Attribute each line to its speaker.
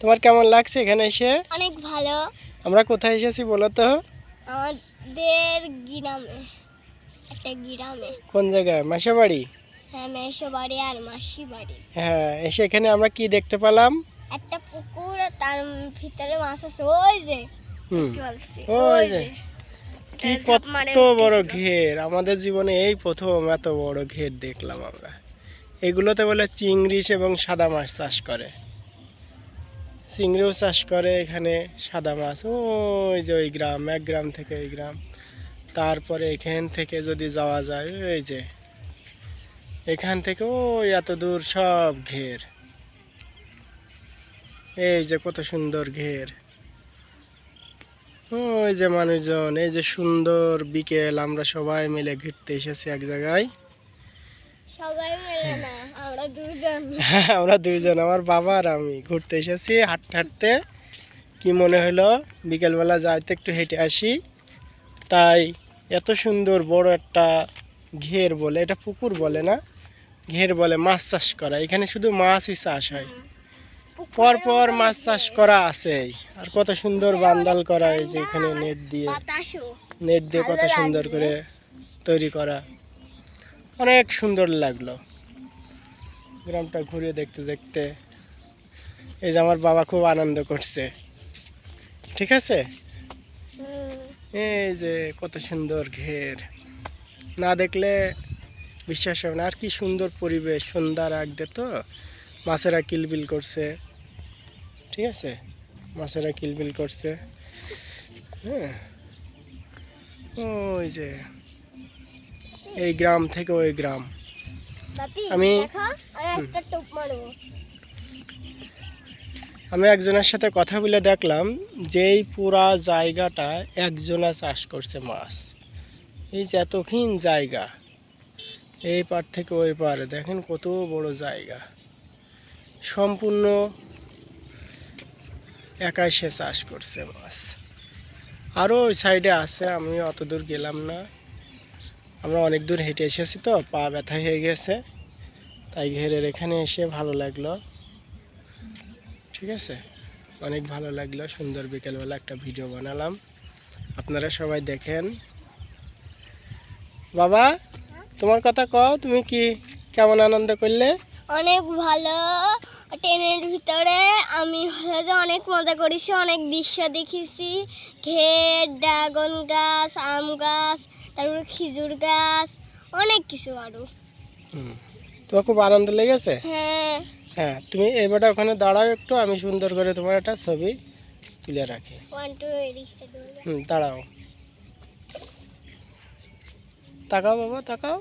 Speaker 1: তোমার কেমন লাগছে এখানে এসে?
Speaker 2: অনেক ভালো।
Speaker 1: আমরা কোথায় এসেছি বলো তো?
Speaker 2: আমাদের গ্রামে একটা গ্রামে।
Speaker 1: কোন জায়গায়? মাসা বাড়ি
Speaker 2: হ্যাঁ মেসো বাড়ি আর মাসি বাড়ি
Speaker 1: হ্যাঁ এসে এখানে আমরা কি দেখতে পেলাম?
Speaker 2: একটা পুকুর আর তার ভিতরে মাছ আছে। ওই যে
Speaker 1: ওই যে। কি কত বড় ঘের। আমাদের জীবনে এই প্রথম এত বড় ঘের দেখলাম আমরা। এগুলোতে বলে চিংড়িশ এবং সাদা মাছ চাষ করে। চিংড়িও চাষ করে এখানে সাদা মাছ, ওই যে ওই গ্রাম, এক গ্রাম থেকে ওই গ্রাম। তারপরে এখান থেকে যদি যাওয়া যায়, ওই যে এখান থেকে ওই এত দূর সব ঘের। এই যে কত সুন্দর ঘের। ওই যে মানুষজন, এই যে সুন্দর বিকেল, আমরা সবাই মিলে ঘুরতে এসেছি এক জায়গায়।
Speaker 2: সবাই মেলে না আমরা দুজন
Speaker 1: আমরা আমার বাবা আর আমি ঘুরতে এসেছি হাঁটতে হাঁটতে। কি মনে হলো? বিকেলবেলা যাইতে একটু হেঁটে আসি। তাই এত সুন্দর বড় একটা ঘের বলে এটা পুকুর বলে না? ঘের বলে মাছ চাষ করা এখানে শুধু মাছই চাষ হয়। পর পর মাছ চাষ করা আছেই। আর কত সুন্দর বান্দাল করা এই যে এখানে নেট দিয়ে। নেট দিয়ে কত সুন্দর করে তৈরি করা। অনেক সুন্দর লাগল। গ্রামটা ঘুরে দেখতে দেখতে। এই যে আমার বাবা খুব আনন্দ করছে। ঠিক আছে? এই যে কত সুন্দর ঘের। না দেখলে বিশ্বাস হবে না। আর কি সুন্দর পরিবেশ সন্ধ্যার আগতে তো। মাছেরা কিলবিল করছে। ঠিক আছে? মাছেরা কিলবিল করছে। হ্যাঁ? ওই যে এই গ্রাম থেকে ওই গ্রাম। আমি-
Speaker 2: আমি
Speaker 1: একজনের সাথে কথা বলে দেখলাম যে এই পুরা জায়গাটা একজনা চাষ করছে মাছ। এই যে এতক্ষণ জায়গা এই পার থেকে ওই পারে দেখেন কত বড় জায়গা। সম্পূর্ণ একাই সে চাষ করছে মাছ। আরও ওই সাইডে আছে আমি অত দূর গেলাম না। আমরা অনেক দূর হেঁটে এসেছি তো, পা ব্যথা হয়ে গেছে। তাই ঘেরের এখানে এসে ভালো লাগল। ঠিক আছে? অনেক ভালো লাগল, সুন্দর বিকেলবেলা একটা ভিডিও বানালাম। আপনারা সবাই দেখেন। বাবা, তোমার কথা কও, তুমি কি কেমন আনন্দ করলে?
Speaker 2: অনেক ভালো। ট্রেনের ভিতরে আমি হলো অনেক মজা করেছি, অনেক দৃশ্য দেখেছি। ঘের ড্রাগন গাছ, আম গাছ তারপরে খেজুর গাছ অনেক কিছু
Speaker 1: হুম। তোমার খুব আনন্দ লেগেছে?
Speaker 2: হ্যাঁ।
Speaker 1: হ্যাঁ তুমি এবারে ওখানে দাঁড়াও একটু আমি সুন্দর করে তোমার একটা ছবি তুলে রাখি। হুম দাঁড়াও। তাকাও বাবা তাকাও।